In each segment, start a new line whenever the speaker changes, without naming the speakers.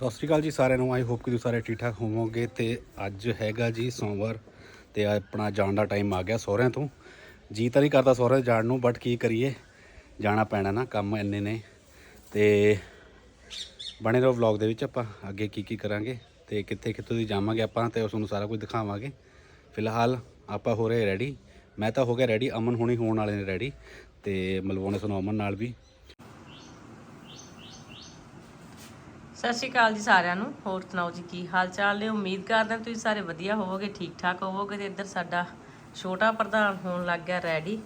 ਸਤਿ ਸ਼੍ਰੀ ਅਕਾਲ ਜੀ ਸਾਰਿਆਂ ਨੂੰ। ਆਈ ਹੋਪ ਕਿ ਤੁਸੀਂ ਸਾਰੇ ਠੀਕ ਠਾਕ ਹੋਵੋਗੇ ਤੇ ਅੱਜ ਹੈਗਾ ਜੀ ਸੋਮਵਾਰ ਤੇ ਆਪਣਾ ਜਾਣ ਦਾ ਟਾਈਮ ਆ ਗਿਆ ਸਹੁਰਿਆਂ ਤੋਂ। ਜੀ ਤਾਂ ਨਹੀਂ ਕਰਦਾ ਸਹੁਰੇ ਜਾਣ ਨੂੰ ਬਟ ਕੀ ਕਰੀਏ? ਜਾਣਾ ਪੈਣਾ ਨਾ, ਕੰਮ ਇੰਨੇ ਨੇ। ਤੇ ਬਣੇ ਰਹੋ ਵਲੌਗ ਦੇ ਵਿੱਚ ਆਪਾਂ, ਅੱਗੇ ਕੀ ਕੀ ਕਰਾਂਗੇ ਤੇ ਕਿੱਥੇ ਕਿੱਥੋਂ ਦੀ ਜਾਵਾਂਗੇ ਆਪਾਂ ਤੇ ਉਸ ਨੂੰ ਸਾਰਾ ਕੁਝ ਦਿਖਾਵਾਂਗੇ। ਫਿਲਹਾਲ ਆਪਾਂ ਹੋ ਰਹੇ ਰੈਡੀ ਮੈਂ ਤਾਂ ਹੋ ਗਿਆ ਰੈਡੀ ਅਮਨ ਹੁਣੀ ਹੋਣ ਵਾਲੇ ਨੇ ਰੈਡੀ ਤੇ ਮਲਵਾਉਣੇ ਸਾਨੂੰ ਅਮਨ ਨਾਲ ਵੀ।
ਸਤਿ ਸ਼੍ਰੀ ਅਕਾਲ ਜੀ ਸਾਰਿਆਂ ਨੂੰ। ਹੋਰ ਸੁਣਾਓ ਜੀ ਕੀ ਹਾਲ ਚਾਲ ਨੇ? ਉਮੀਦ ਕਰਦੇ ਹਾਂ ਤੁਸੀਂ ਸਾਰੇ ਵਧੀਆ ਹੋਵੋਗੇ ਠੀਕ ਠਾਕ ਹੋਵੋਗੇ ਤੇ ਇੱਧਰ ਸਾਡਾ ਛੋਟਾ ਪ੍ਰਧਾਨ ਹੋਣ ਲੱਗ ਗਿਆ ਰੈਡੀ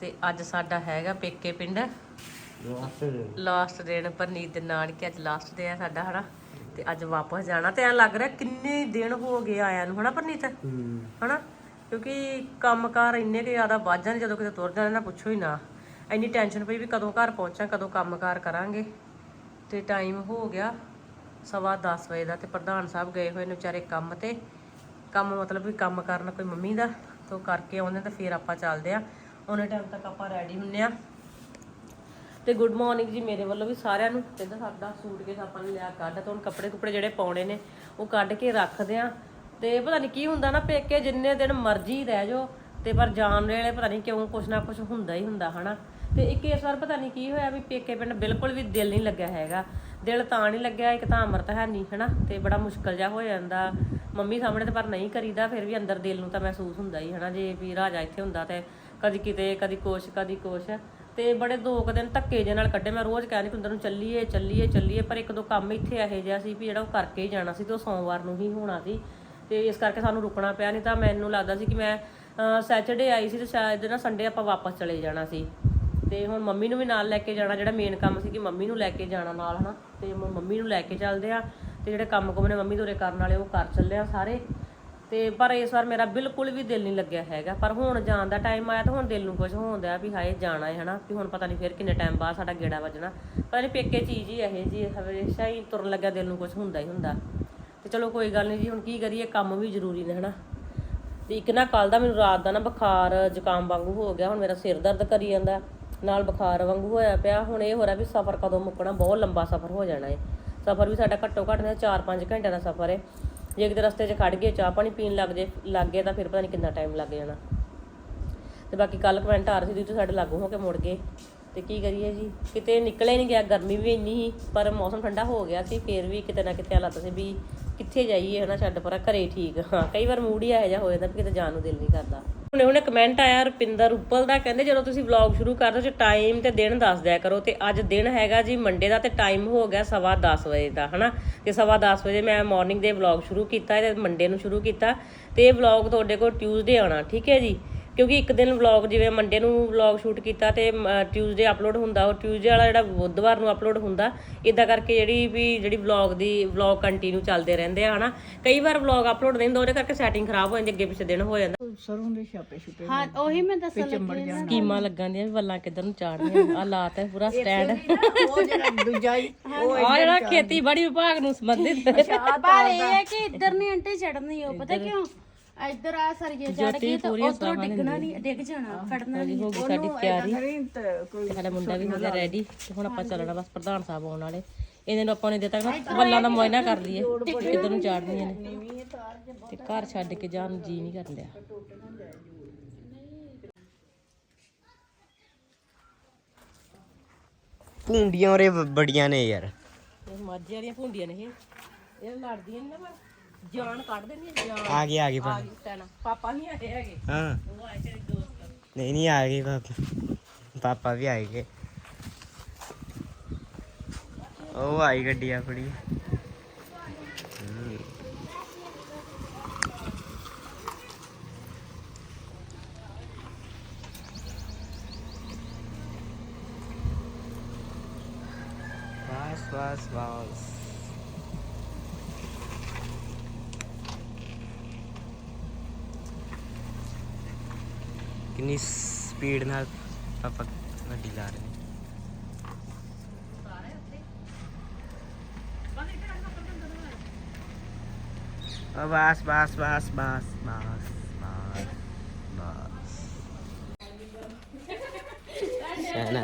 ਤੇ ਅੱਜ ਸਾਡਾ ਹੈਗਾ ਪੇਕੇ ਪਿੰਡ। ਲਾਸਟ ਦਿਨ ਪਰਨੀਤ ਦੇ ਨਾਨਕੇ ਅੱਜ ਲਾਸਟ ਡੇ ਆ ਸਾਡਾ ਹਨਾ? ਤੇ ਅੱਜ ਵਾਪਸ ਜਾਣਾ ਤੇ ਐ ਲੱਗ ਰਿਹਾ ਕਿੰਨੇ ਦਿਨ ਹੋ ਗਏ ਆਇਆਂ ਨੂੰ ਹਨਾ ਪਰਨੀਤ? ਹਨਾ? ਕਿਉਂਕਿ ਕੰਮਕਾਰ ਇੰਨੇ ਕਿ ਜ਼ਿਆਦਾ ਵੱਧ ਜਾਂਦੇ ਜਦੋਂ ਕਿਤੇ ਤੁਰ ਜਾਂਦੇ ਨਾ ਪੁੱਛੋ ਹੀ ਨਾ। ਇੰਨੀ ਟੈਨਸ਼ਨ ਪਈ ਵੀ ਕਦੋਂ ਘਰ ਪਹੁੰਚਾਂ ਕਦੋਂ ਕੰਮਕਾਰ ਕਰਾਂਗੇ। ਤੇ ਟਾਈਮ ਹੋ ਗਿਆ ਸਵਾ 10 ਵਜੇ ਦਾ ਤੇ ਪ੍ਰਧਾਨ ਸਾਹਿਬ ਗਏ ਹੋਏ ਨੇ ਵਿਚਾਰੇ ਕੰਮ ਤੇ। ਕੰਮ ਮਤਲਬ ਵੀ ਕੰਮ ਕਰਨ ਕੋਈ ਮੰਮੀ ਦਾ, ਤੋਂ ਕਰਕੇ ਆਉਂਦੇ ਤਾਂ ਫਿਰ ਆਪਾਂ ਚੱਲਦੇ ਆ। ਉਹਨੇ ਟਾਈਮ ਤੱਕ ਆਪਾਂ ਰੈਡੀ ਹੁੰਨੇ ਆ। ਤੇ ਗੁੱਡ ਮਾਰਨਿੰਗ ਜੀ ਮੇਰੇ ਵੱਲੋਂ ਵੀ ਸਾਰਿਆਂ ਨੂੰ। ਤੇ ਇੱਧਰ ਸਾਡਾ ਸੂਟ ਕੇ ਆਪਾਂ ਨੇ ਲਿਆ ਕੱਢ, ਤੇ ਹੁਣ ਕੱਪੜੇ ਕੁਪੜੇ ਜਿਹੜੇ ਪਾਉਣੇ ਨੇ, ਉਹ ਕੱਢ ਕੇ ਰੱਖਦੇ ਆ। ਤੇ ਪਤਾ ਨਹੀਂ ਕੀ ਹੁੰਦਾ ਨਾ, ਪੇਕੇ ਜਿੰਨੇ ਦਿਨ ਮਰਜ਼ੀ ਰਹਿ ਜਾਓ, ਤੇ ਪਰ ਜਾਣ ਵੇਲੇ ਪਤਾ ਨਹੀਂ ਕਿਉਂ ਕੁਛ ਨਾ ਕੁਛ ਹੁੰਦਾ ਹੀ ਹੁੰਦਾ, ਹਨਾ? ਤੇ ਇੱਕ ਇਸ ਵਾਰ ਪਤਾ ਨਹੀਂ ਕੀ ਹੋਇਆ ਵੀ ਪੇਕੇ ਪਿੰਡ ਬਿਲਕੁਲ ਵੀ ਦਿਲ ਨਹੀਂ ਲੱਗਿਆ ਹੈਗਾ। ਦਿਲ ਤਾਂ ਨਹੀਂ ਲੱਗਿਆ, ਇੱਕ ਤਾਂ ਅਮਰਤ ਹੈ ਨਹੀਂ ਹਨਾ? ਤੇ ਬੜਾ ਮੁਸ਼ਕਲ ਜਿਹਾ ਹੋ ਜਾਂਦਾ। ਮੰਮੀ ਸਾਹਮਣੇ ਤੇ ਪਰ ਨਹੀਂ ਕਰੀਦਾ, ਫਿਰ ਵੀ ਅੰਦਰ ਦਿਲ ਨੂੰ ਤਾਂ ਮਹਿਸੂਸ ਹੁੰਦਾ ਹੀ, ਹਨਾ? ਜੇ ਵੀ ਰਾਜਾ ਇੱਥੇ ਹੁੰਦਾ ਤੇ ਕਦੀ ਕਿਤੇ, ਕਦੀ ਕੁਛ ਕਦੀ ਕੁਛ। ਤੇ ਬੜੇ ਦੋ ਕੁ ਦਿਨ ਧੱਕੇ ਜੇ ਨਾਲ ਕੱਢੇ। ਮੈਂ ਰੋਜ਼ ਕਹਿੰਦੀ ਕੁੰਦਰ ਨੂੰ ਚੱਲੀਏ ਚੱਲੀਏ ਚੱਲੀਏ, ਪਰ ਇੱਕ ਦੋ ਕੰਮ ਇੱਥੇ ਇਹੋ ਜਿਹਾ ਸੀ ਵੀ ਜਿਹੜਾ ਉਹ ਕਰਕੇ ਹੀ ਜਾਣਾ ਸੀ ਤੇ ਉਹ ਸੋਮਵਾਰ ਨੂੰ ਹੀ ਹੋਣਾ ਸੀ। ਤੇ ਇਸ ਕਰਕੇ ਸਾਨੂੰ ਰੁਕਣਾ ਪਿਆ, ਨਹੀਂ ਤਾਂ ਮੈਨੂੰ ਲੱਗਦਾ ਸੀ ਕਿ ਮੈਂ ਸੈਚਰਡੇ ਆਈ ਸੀ ਤੇ ਸ਼ਾਇਦ ਨਾ ਸੰਡੇ ਆਪਾਂ ਵਾਪਸ ਚਲੇ ਜਾਣਾ ਸੀ। ਤੇ ਹੁਣ ਮੰਮੀ ਨੂੰ ਵੀ ਨਾਲ ਲੈ ਕੇ ਜਾਣਾ, ਜਿਹੜਾ ਮੇਨ ਕੰਮ ਸੀ ਕਿ ਮੰਮੀ ਨੂੰ ਲੈ ਕੇ ਜਾਣਾ ਨਾਲ, ਹਨਾ? ਤੇ ਹੁਣ ਮੰਮੀ ਨੂੰ ਲੈ ਕੇ ਚੱਲਦੇ ਆ ਤੇ ਜਿਹੜੇ ਕੰਮ ਕੁਮ ਨੇ ਮੰਮੀ ਦੋਰੇ ਕਰਨ ਵਾਲੇ, ਉਹ ਕਰ ਚੱਲੇ ਆ ਸਾਰੇ। ਤੇ ਪਰ ਇਸ ਵਾਰ ਮੇਰਾ ਬਿਲਕੁਲ ਵੀ ਦਿਲ ਨਹੀਂ ਲੱਗਿਆ ਹੈਗਾ। ਪਰ ਹੁਣ ਜਾਣ ਦਾ ਟਾਈਮ ਆਇਆ ਤਾਂ ਹੁਣ ਦਿਲ ਨੂੰ ਕੁਝ ਹੋਉਂਦਾ ਵੀ ਹਾਏ ਜਾਣਾ ਹੈ ਹਨਾ? ਵੀ ਹੁਣ ਪਤਾ ਨਹੀਂ ਫਿਰ ਕਿੰਨੇ ਟਾਈਮ ਬਾਅਦ ਸਾਡਾ ਗੇੜਾ ਵੱਜਣਾ। ਪਤਾ ਨਹੀਂ ਪੇਕੇ ਚੀਜ਼ ਹੀ ਇਹ ਜੀ ਹਮੇਸ਼ਾ ਹੀ ਤੁਰਨ ਲੱਗਿਆ ਦਿਲ ਨੂੰ ਕੁਝ ਹੁੰਦਾ ਹੀ ਹੁੰਦਾ। ਤੇ ਚਲੋ ਕੋਈ ਗੱਲ ਨਹੀਂ ਜੀ, ਹੁਣ ਕੀ ਕਰੀਏ, ਕੰਮ ਵੀ ਜ਼ਰੂਰੀ ਨੇ, ਹਨਾ? ਤੇ ਇੱਕ ਨਾ ਕੱਲ ਦਾ ਮੈਨੂੰ ਰਾਤ ਦਾ ਨਾ ਬੁਖਾਰ, ਜ਼ੁਕਾਮ ਵਾਂਗੂ ਹੋ ਗਿਆ, ਹੁਣ ਮੇਰਾ ਸਿਰ ਦਰਦ ਕਰੀ ਜਾਂਦਾ। ਨਾਲ ਬੁਖਾਰ ਵਾਂਗੂ ਹੋਇਆ ਪਿਆ। ਹੁਣ ਇਹ ਹੋ ਰਿਹਾ ਵੀ ਸਫ਼ਰ ਕਦੋਂ ਮੁੱਕਣਾ, ਬਹੁਤ ਲੰਬਾ ਸਫ਼ਰ ਹੋ ਜਾਣਾ ਹੈ ਸਫ਼ਰ ਵੀ ਸਾਡਾ ਘੱਟੋ ਘੱਟ 4-5 ਘੰਟਿਆਂ ਦਾ ਸਫ਼ਰ ਹੈ ਜੇ ਕਿਤੇ ਰਸਤੇ 'ਚ ਖੜ ਗਏ, ਚਾਹ ਪਾਣੀ ਪੀਣ ਲੱਗ ਜੇ, ਲੱਗ ਗਏ ਤਾਂ ਫਿਰ ਪਤਾ ਨਹੀਂ ਕਿੰਨਾ ਟਾਈਮ ਲੱਗ ਜਾਣਾ। ਤੇ ਬਾਕੀ ਕੱਲ ਕਮੈਂਟ ਆ ਰਹੇ ਸੀ ਤੁਸੀਂ ਸਾਡੇ ਲਾਗੂ ਹੋ ਕੇ ਮੁੜ ਗਏ। ਤੇ ਕੀ ਕਰੀਏ ਜੀ? ਕਿਤੇ ਨਿਕਲੇ ਨਹੀਂ ਗਿਆ, ਗਰਮੀ ਵੀ ਇੰਨੀ ਸੀ, ਪਰ ਮੌਸਮ ਠੰਡਾ ਹੋ ਗਿਆ ਸੀ, ਫੇਰ ਵੀ ਕਿਤੇ ਨਾ ਕਿਤੇ ਲੱਗਦਾ ਸੀ ਵੀ ਕਿੱਥੇ ਜਾਈਏ ਹਨਾ, ਛੱਡ ਪਰਾਂ, ਘਰੇ ਠੀਕ ਹਾਂ, ਕਈ ਵਾਰ ਮੂਡ ਹੀ ਇਹੋ ਜਿਹਾ ਹੋ ਜਾਂਦਾ ਵੀ ਕਿਤੇ ਜਾਣ ਨੂੰ ਦਿਲ ਨਹੀਂ ਕਰਦਾ। ਹੁਣੇ ਹੁਣੇ ਕਮੈਂਟ ਆਇਆ ਰੁਪਿੰਦਰ ਉੱਪਲ ਦਾ, ਕਹਿੰਦੇ ਜਦੋਂ ਤੁਸੀਂ ਵਲੌਗ ਸ਼ੁਰੂ ਕਰਦੇ ਹੋ ਟਾਈਮ ਤੇ ਦਿਨ ਦੱਸ ਦਿਆ ਕਰੋ। ਤੇ ਅੱਜ ਦਿਨ ਹੈਗਾ ਜੀ ਮੰਡੇ ਦਾ ਤੇ ਟਾਈਮ ਹੋ ਗਿਆ ਸਵਾ 10 ਵਜੇ ਦਾ, ਹਨਾ। ਤੇ ਸਵਾ 10 ਵਜੇ ਮੈਂ ਮਾਰਨਿੰਗ ਦੇ ਵਲੌਗ ਸ਼ੁਰੂ ਕੀਤਾ ਤੇ ਮੰਡੇ ਨੂੰ ਸ਼ੁਰੂ ਕੀਤਾ। ਤੇ ਇਹ ਵਲੌਗ ਤੁਹਾਡੇ ਕੋਲ ਟਿਊਜ਼ਡੇ ਆਉਣਾ, ਠੀਕ ਹੈ ਜੀ? ਕਿਉਂਕਿ ਇੱਕ ਦਿਨ ਵਲੌਗ ਜਿਵੇਂ ਮੰਡੇ ਨੂੰ ਵਲੌਗ ਸ਼ੂਟ ਕੀਤਾ ਤੇ ਟਿਊਜ਼ਡੇ ਅਪਲੋਡ ਹੁੰਦਾ ਉਹ ਟਿਊਜ਼ਡੇ ਵਾਲਾ ਜਿਹੜਾ ਬੁੱਧਵਾਰ ਨੂੰ ਅਪਲੋਡ ਹੁੰਦਾ ਇਦਾਂ ਕਰਕੇ ਜਿਹੜੀ ਵੀ ਜਿਹੜੀ ਵਲੌਗ ਦੀ ਵਲੌਗ ਕੰਟੀਨਿਊ ਚੱਲਦੇ ਰਹਿੰਦੇ ਆ ਹਨਾ। ਕਈ ਵਾਰ ਵਲੌਗ ਅਪਲੋਡ ਨਹੀਂ ਹੁੰਦਾ ਉਹਦੇ ਕਰਕੇ ਸੈਟਿੰਗ ਖਰਾਬ ਹੋ ਜਾਂਦੀ ਅੱਗੇ ਪਿੱਛੇ ਦਿਨ ਹੋ ਜਾਂਦਾ।
ਸਰੋਂ ਦੇ ਛਾਪੇ ਛੁਪੇ
ਹਾਂ ਉਹੀ ਮੈਂ ਦੱਸਣ ਲੱਗੀ ਹਾਂ
ਸਕੀਮਾਂ ਲੱਗਾਂ ਦੀਆਂ ਵੱਲਾਂ ਕਿੱਧਰ ਨੂੰ ਚਾੜਨੀਆਂ ਆ ਲਾਤਾ ਹੈ ਪੂਰਾ ਸਟੈਂਡ
ਉਹ ਜਿਹੜਾ ਦੂਜਾ ਹੀ ਉਹ
ਆ ਜਿਹੜਾ ਖੇਤੀਬਾੜੀ ਵਿਭਾਗ ਨੂੰ ਸੰਬੰਧਿਤ।
ਪਰ ਇਹ ਹੈ ਕਿ ਇੱਧਰ ਨਹੀਂ ਅੰਟੇ ਚੜਨੀ ਉਹ ਪਤਾ ਕਿਉਂ? ਇੱਧਰ ਆ ਸਰੀਏ ਚੜ ਗਈ ਤਾਂ ਉਧਰੋਂ ਡਿੱਗਣਾ ਨਹੀਂ ਡਿੱਗ ਜਾਣਾ ਖੜਨਾ ਨਹੀਂ
ਹੋ ਗਈ ਸਾਡੀ ਤਿਆਰੀ।
ਤੇ
ਸਾਡਾ ਮੁੰਡਾ ਵੀ ਹੋ ਗਿਆ ਰੈਡੀ ਤੇ ਹੁਣ ਆਪਾਂ ਚੱਲਣਾ ਬਸ ਪ੍ਰਧਾਨ ਸਾਹਿਬ ਆਉਣ ਵਾਲੇ। ਇਹਨਾਂ ਨੂੰ ਆਪਾਂ ਨੇ ਦਿੱਤਾ ਵੱਲਾਂ ਦਾ ਮੋਇਨਾ ਕਰ ਲਈਏ ਕਿੱਧਰ ਨੂੰ ਚਾੜਨੀਆਂ ਨੇ। ਤੇ ਘਰ ਛੱਡ ਕੇ ਜਾਣ ਨੂੰ ਜੀ ਨਹੀਂ ਕਰ ਲਿਆ
ਭੁੰਡੀਆਂ ਬ- ਬੜੀਆਂ ਨੇ ਯਾਰ।
ਇਹ ਮਾਝੇ ਵਾਲੀਆਂ ਭੁੰਡੀਆਂ ਨੇ ਇਹ। ਇਹ ਲੜਦੀਆਂ ਨੇ ਨਾ ਪਰ ਜਾਨ ਕੱਢ ਦਿੰਦੀਆਂ ਜਾਨ
ਆ ਗਏ ਆ
ਗਈ ਭੈਣਾ ਪਾਪਾ ਨਹੀਂ ਆਏ ਹੈਗੇ।
ਹਾਂ।
ਉਹ ਆਏ ਤੇਰੇ ਦੋਸਤ।
ਨਹੀਂ ਨਹੀਂ ਆ ਗਏ ਪਾਪਾ ਪਾਪਾ ਵੀ ਆਏ ਗਏ। ਉਹ ਆਈ ਗੱਡੀ ਆਪਣੀ। ਬਸ ਬਸ ਬਸ। ਕਿੰਨੀ ਸਪੀਡ ਨਾਲ ਪਾਪਾ ਗੱਡੀ ਲਾ ਰਹੇ ਨੇ ਬਸ ਬਸ ਬਸ ਬਸ ਬਸ ਬਸ ਬਸ। ਮੈਨ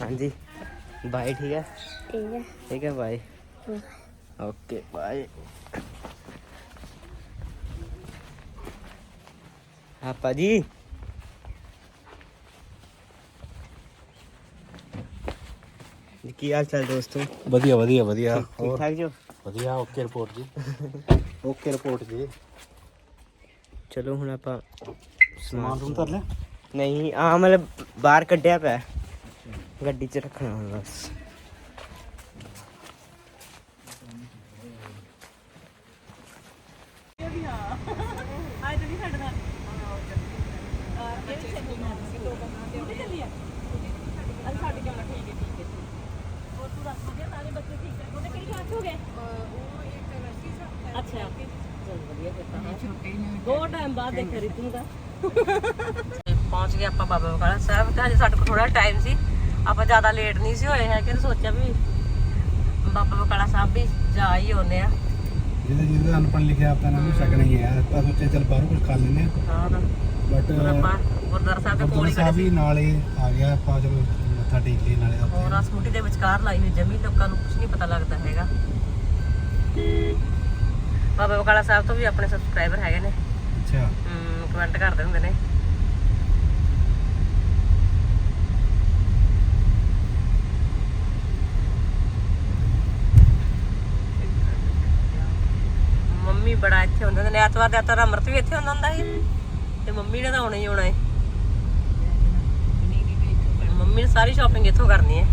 ਹਾਂਜੀ। ਬਾਏ ਠੀਕ ਹੈ?
ਠੀਕ ਹੈ।
ਠੀਕ ਹੈ ਬਾਏ। Okay bye. ਆਪਾ ਜੀ ਕੀ ਹਾਲ ਚਾਲ ਦੋਸਤੋ
ਵਧੀਆ ਵਧੀਆ ਵਧੀਆ
ਠੀਕ ਠਾਕ ਜੋ
ਵਧੀਆ ਓਕੇ ਰਿਪੋਰਟ ਜੀ ਓਕੇ ਰਿਪੋਰਟ ਜੀ
ਚਲੋ ਹੁਣ ਆਪਾਂ
ਸਮਾਨ ਤੁਮ ਧਰ ਲਿਆ
ਨਹੀਂ ਆ ਮਤਲਬ ਬਾਹਰ ਕੱਢਿਆ ਪਿਆ ਗੱਡੀ 'ਚ ਰੱਖਣਾ ਹੁਣ ਬਸ
ਅੱਛਾ ਚਲ ਵਧੀਆ ਫਿਰ ਤਾਂ ਛੋਟੇ ਨੇ ਰਿਤੂ ਦਾ ਪਹੁੰਚ ਗਏ ਆਪਾਂ ਬਾਬਾ ਬਕਾਲਾ ਸਾਹਿਬ ਤੇ ਹਜੇ ਸਾਡੇ ਕੋਲ ਥੋੜਾ ਟਾਈਮ ਸੀ। ਆਪਾਂ ਜ਼ਿਆਦਾ ਲੇਟ ਨਹੀਂ ਸੀ ਹੋਏ ਹੈ ਕਿ ਸੋਚਿਆ ਵੀ ਬਾਬਾ ਬਕਾਲਾ ਸਾਹਿਬ ਵੀ ਜਾ ਹੀ ਆਉਂਦੇ ਆ।
ਜਿਹਦੇ ਜਿਹਦੇ ਅਨਪਣ ਲਿਖਿਆ ਆਪਾਂ ਨੂੰ ਸ਼ੱਕ ਨਹੀਂ ਹੈ। ਆਪਾਂ ਸੋਚਿਆ ਚੱਲ ਬਾਹਰੋਂ ਕੁਝ ਖਾ ਲੈਂਦੇ ਆ
ਹਾਂ ਤਾਂ
ਬਟ
ਹੁਣ ਆਪਾਂ ਗੁਰਦੁਆਰਾ ਸਾਹਿਬ ਦੇ ਕੋਲ ਹੀ ਖੜੇ
ਸਾਹਿਬ
ਸੀ।
ਵੀ ਨਾਲੇ ਆ ਗਿਆ। ਆਪਾਂ ਚਲੋ ਮੱਥਾ ਟੇਕ ਲਈ ਨਾਲੇ
ਹੋਰ ਆ ਸਕੂਟੀ ਦੇ ਵਿਚਕਾਰ ਲਾਈ ਹੋਈ ਜਮੀ ਲੋਕਾਂ ਨੂੰ ਕੁਝ ਨਹੀਂ ਪਤਾ ਲੱਗਦਾ ਹੈਗਾ। ਬਾਬਾ ਬਕਾਲਾ ਸਾਹਿਬ ਤੋਂ ਵੀ ਆਪਣੇ ਸਬਸਕ੍ਰਾਈਬਰ ਹੈਗੇ ਨੇ।
ਅੱਛਾ।
ਕਮੈਂਟ ਕਰਦੇ ਹੁੰਦੇ ਨੇ। ਮੰਮੀ ਬੜਾ ਇੱਥੇ ਹੁੰਦਾ ਨੇ ਐਤਵਾਰ ਦਾ ਐਤਵਾਰ ਅਮਰਤ ਵੀ ਇੱਥੇ ਹੁੰਦਾ ਹੁੰਦਾ ਸੀ। ਤੇ ਮੰਮੀ ਨੇ ਤਾਂ ਆਉਣਾ ਹੀ ਆਉਣਾ ਹੈ ਮੰਮੀ ਨੇ ਸਾਰੀ ਸ਼ਾਪਿੰਗ ਇੱਥੋਂ ਕਰਨੀ ਹੈ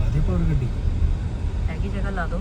ਲਾਦੇ ਪਾਵਰ ਗੱਡੀ
ਹੈਗੀ ਜਗ੍ਹਾ ਲਾ ਦੋ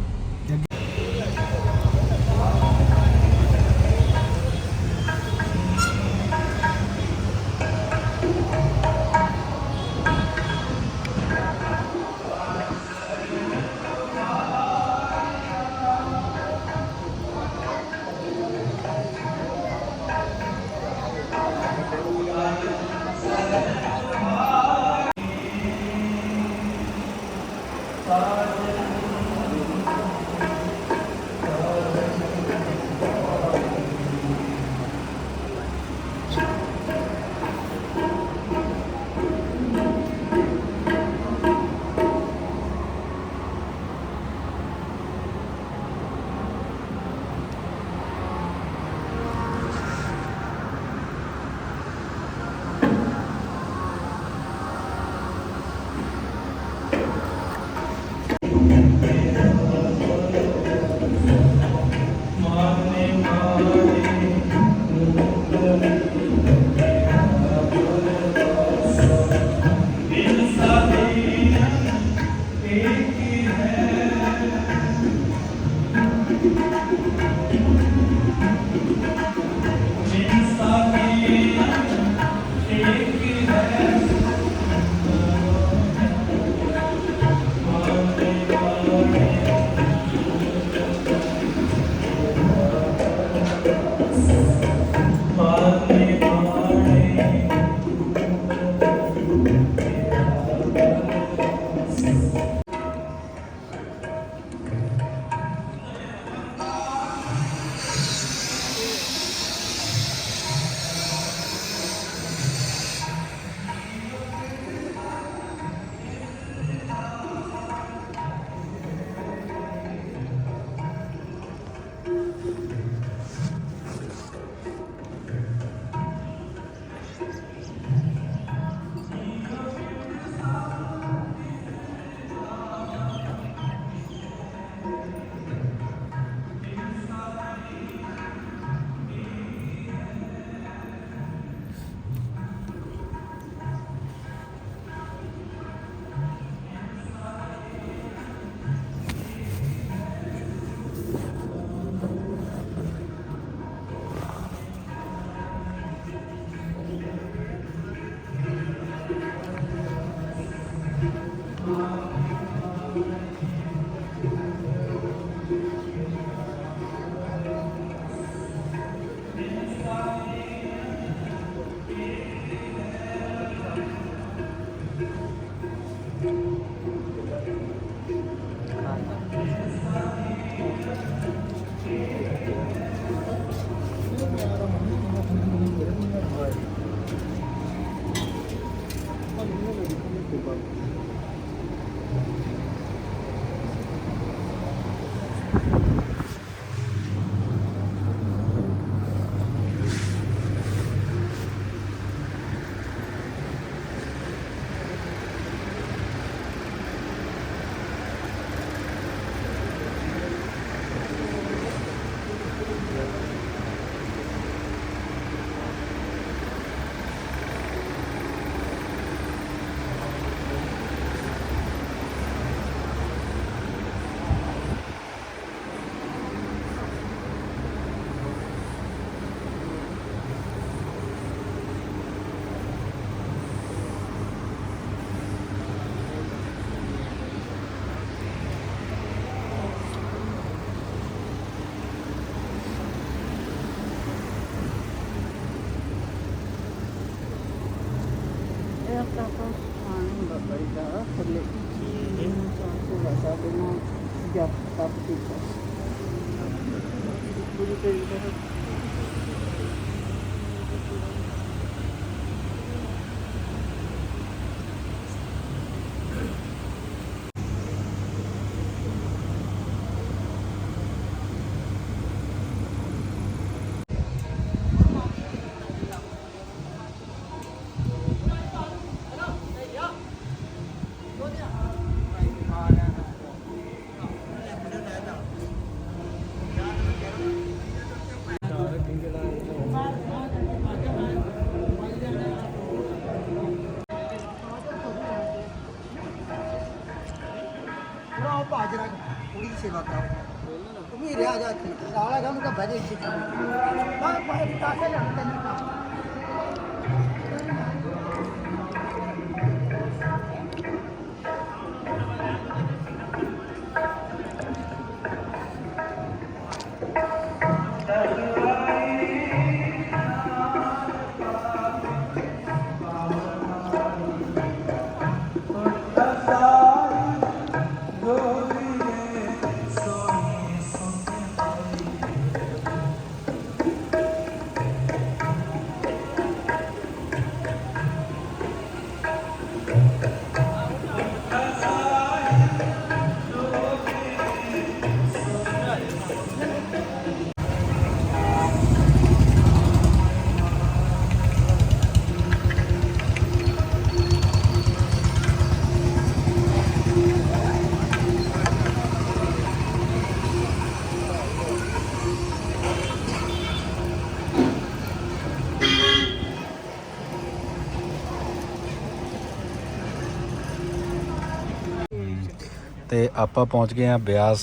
ਤੇ
ਆਪਾਂ ਪਹੁੰਚ ਗਏ ਆ ਬਿਆਸ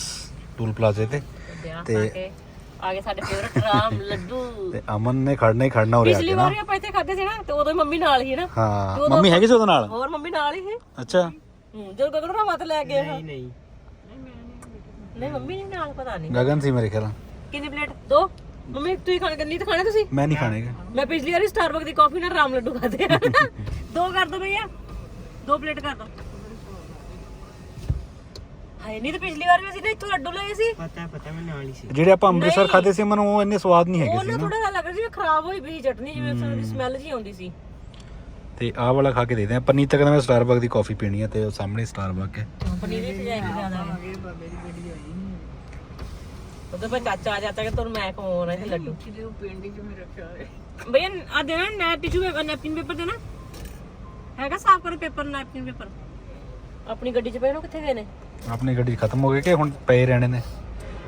ਟੂਲ ਪਲਾਜ਼ੇ ਤੇ। ਤੇ-
ਆ ਗਏ ਸਾਡੇ ਫੇਵਰਟ ਰਾਮ ਲੱਡੂ।
ਤੇ ਅਮਨ ਨੇ ਖੜਨਾ ਹੀ ਖੜਨਾ ਉਰੇ ਆ
ਪਿਛਲੀ ਵਾਰ ਵੀ ਆਪਾਂ ਇੱਥੇ ਖਾਦੇ ਸੀ ਨਾ ਤੇ ਉਦੋਂ ਹੀ ਮੰਮੀ ਨਾਲ ਹੀ ਹੈ ਨਾ।
ਹਾਂ ਮੰਮੀ ਹੈਗੀ ਸੀ ਉਹਦੇ ਨਾਲ?
ਹੋਰ ਮੰਮੀ ਨਾਲ ਹੀ ਸੀ।
ਅੱਛਾ।
ਹੂੰ, ਜਦੋਂ ਗਗਨ ਰਾਮਾ ਤੇ ਲੈ ਗਏ ਹਾਂ।
ਨਹੀਂ
ਨਹੀਂ। ਮੰਮੀ ਨਹੀਂ ਨਾਲ ਪਤਾ ਨਹੀਂ।
ਗਗਨ ਸੀ ਮੇਰੇ ਖਿਆਲ।
ਕਿੰਨੀ ਪਲੇਟ? ਦੋ। ਮੰਮੀ ਤੁਸੀਂ ਖਾਣੇ ਨਹੀਂ ਤਾਂ ਖਾਣੇ ਤੁਸੀਂ?
ਮੈਂ ਨਹੀਂ ਖਾਣੇਗਾ
ਮੈਂ ਪਿਛਲੀ ਵਾਰੀ ਸਟਾਰਬਕ ਦੀ ਕਾਫੀ ਨਾਲ ਰਾਮ ਲੱਡੂ ਖਾਦੇ ਆ। ਦੋ ਕਰ ਦੋ ਭਈਆ। ਦੋ ਪਲੇਟ ਕਰ ਦੋ। ਹਾਏ ਨਹੀਂ ਤਾਂ ਪਿਛਲੀ ਵਾਰ ਵੀ ਅਸੀਂ ਨਾ ਇੱਥੋਂ ਲੱਡੂ ਲਏ ਸੀ।
ਪਤਾ ਪਤਾ ਮੈਂ ਨਾਲ ਹੀ ਸੀ।
ਜਿਹੜੇ ਆਪਾਂ ਅੰਮ੍ਰਿਤਸਰ
ਨਹੀਂ।
ਖਾਦੇ ਸੀ ਮੈਨੂੰ ਉਹ ਇੰਨੇ ਸਵਾਦ ਨਹੀਂ ਹੈਗੇ
ਉਹ
ਸੀ
ਨਾ
ਨਾ।
ਥੋੜਾ ਜਿਹਾ ਲੱਗ ਰਿਹਾ ਸੀ ਖਰਾਬ ਹੋਈ ਪਈ ਸੀ ਚਟਨੀ ਜਿਵੇਂ ਸਾਡੀ ਸਮੈਲ ਜੀ ਆਉਂਦੀ ਸੀ।
ਤੇ ਆਹ ਵਾਲਾ ਖਾ ਕੇ ਦੇਖਦੇ ਆ ਪਨੀਤ ਕਹਿੰਦਾ ਮੈਂ ਸਟਾਰਬਕ ਦੀ ਕਾਫੀ ਪੀਣੀ ਹੈ ਤੇ ਉਹ ਸਾਹਮਣੇ ਸਟਾਰਬਕ ਹੈ।
ਪਨੀਰ ਦੀ ਸਜਾਈ ਜ਼ਿਆਦਾ। ਹੈ ਉਦੋਂ ਮੈਂ ਚਾਚਾ ਆ ਜਾਤਾ ਕਿ ਤੁਹਾਨੂੰ ਮੈਂ ਖਵਾਉਣਾ ਇਹ ਲੱਡੂ।
ਜਿਹਦੇ ਉਹ ਪਿੰਡ ਚ ਮੇਰਾ ਖਿਆਲ ਹੈ
ਭਈਆ ਆ ਦੇਣਾ ਨਾ ਟਿਸ਼ੂ ਪੇਪਰ ਨੈਪਕਿਨ ਪੇਪਰ ਦੇਣਾ? ਹੈਗਾ ਸਾਫ਼ ਕਰੋ ਪੇਪਰ ਨੈਪਕਿਨ ਪੇਪਰ ਆਪਣੀ ਗੱਡੀ 'ਚ ਪਏ ਨੂੰ ਕਿੱਥੇ ਗਏ ਨੇ?
ਆਪਣੀ ਗੱਡੀ ਖਤਮ ਹੋ ਗਏ ਕਿ ਹੁਣ ਪਏ ਰਹਿਣੇ ਨੇ?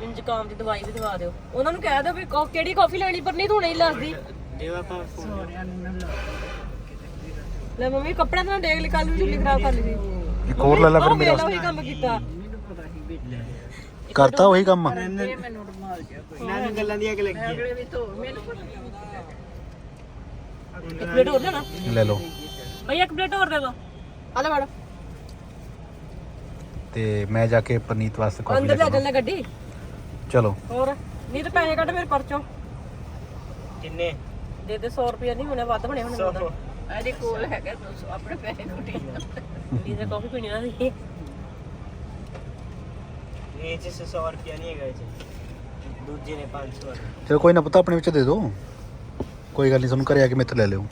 ਇੰਜ ਜ਼ੁਕਾਮ ਦੀ ਦਵਾਈ ਵੀ ਦਵਾ ਦਿਓ। ਉਹਨਾਂ ਨੂੰ ਕਹਿ ਦਿਓ ਵੀ ਕੌ- ਕਿਹੜੀ ਕਾਫੀ ਲੈਣੀ ਪਰ ਨਹੀਂ ਤੂੰ ਨਹੀਂ ਲੱਸਦੀ ਲੈ ਮੰਮੀ ਕੱਪੜਿਆਂ ਤੋਂ ਦੇਖ ਲਈ ਕੱਲ ਵੀ ਚੁੱਲੀ ਖਰਾਬ ਕਰ ਲਈ ਸੀ
ਇੱਕ ਹੋਰ ਲੈ ਲੈ ਫਿਰ ਮੇਰੇ
ਲਾ ਉਹੀ ਕੰਮ ਕੀਤਾ।
ਕਰਤਾ ਉਹੀ ਕੰਮ?
ਮੈਨੂੰ ਰਮਾਲ ਜਿਹਾ ਕੋਈ।
ਇਹਨਾਂ ਨੂੰ ਗੱਲਾਂ ਦੀਆਂ ਕਿ ਲੱਗੀਆਂ
ਅਗਲੇ ਵੀ ਧੋ ਮੈਨੂੰ ਪਤਾ
ਇੱਕ ਪਲੇਟ ਹੋਰ ਲੈਣਾ
ਲੈ ਲਓ।
ਭਈਆ ਇੱਕ ਪਲੇਟ ਹੋਰ ਦੇ ਦਿਓ ਆ ਲੈ ਫੜ।
ਤੇ ਮੈਂ ਜਾ ਕੇ ਪਰਨੀਤ ਵਾਸਤੇ ਕਾਫੀ
ਅੰਦਰ
ਲੈ
ਲੈ ਚੱਲਣਾ ਗੱਡੀ?
ਚਲੋ।
ਹੋਰ? ਨਹੀਂ ਤਾਂ ਪੈਸੇ ਕੱਢ ਮੇਰੇ ਪਰਚੋਂ।
ਕਿੰਨੇ?
ਦੇ ਦੇ 100 ਰੁਪਏ ਨਹੀਂ ਹੋਣੇ ਵੱਧ ਬਣੇ ਹੋਣੇ ਉਹਦਾ
ਅਜੇ ਕੋਲ ਹੈਗਾ 200 ਆਪਣੇ ਪੈਸੇ ਕੁੱਟੀ
ਨਹੀਂ ਤਾਂ ਕਾਫੀ ਪੀਣੀ ਨਾ ਦੀ।
ਇਹ ਚ 100 ਰੁਪਏ ਨਹੀਂ ਹੈਗਾ ਜੀ ਦੂਜੇ ਨੇ 500
ਚਲੋ ਕੋਈ ਨਾ ਪੁੱਤ ਆਪਣੇ ਵਿੱਚ ਦੇ ਦਿਓ ਕੋਈ ਗੱਲ ਨਹੀਂ ਤੁਹਾਨੂੰ ਘਰੇ ਆ ਕੇ ਮੇਰੇ ਤੋਂ ਲੈ ਲਿਓ।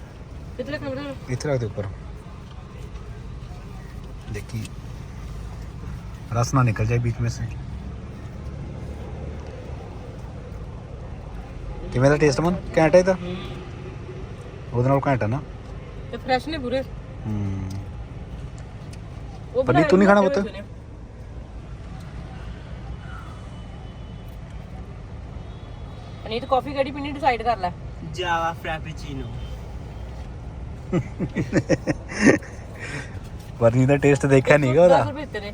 ਕਿੱਥੇ ਕਮਰੇ
ਇੱਥੇ ਰੱਖ ਦੇ ਉੱਪਰ। ਦੇਖੀ। रस ना निकल जाए बीच में से ਕਿਵੇਂ ਦਾ ਟੇਸਟ ਮਨ ਘੈਂਟ ਹੈ ਇਹਦਾ ਉਹਦੇ ਨਾਲ ਘੈਂਟ ਹੈ ਨਾ
ਤੇ ਫਰੈਸ਼ ਨੇ ਪੂਰੇ
ਹੂੰ
ਉਹ
ਪਨੀਰ ਤੂੰ ਨਹੀਂ ਖਾਣਾ ਪੁੱਤ?
ਪਨੀਰ ਕਾਫੀ ਕਿਹੜੀ ਪੀਣੀ ਡਿਸਾਈਡ ਕਰ ਲੈ
ਜਾਵਾ ਫ੍ਰੈਪਚੀਨੋ
ਵਰਨੀ ਦਾ ਟੇਸਟ ਦੇਖਿਆ ਨਹੀਂਗਾ
10
ਉਹਦਾ
ਰੁਪਏ ਦਿੱਤੇ ਨੇ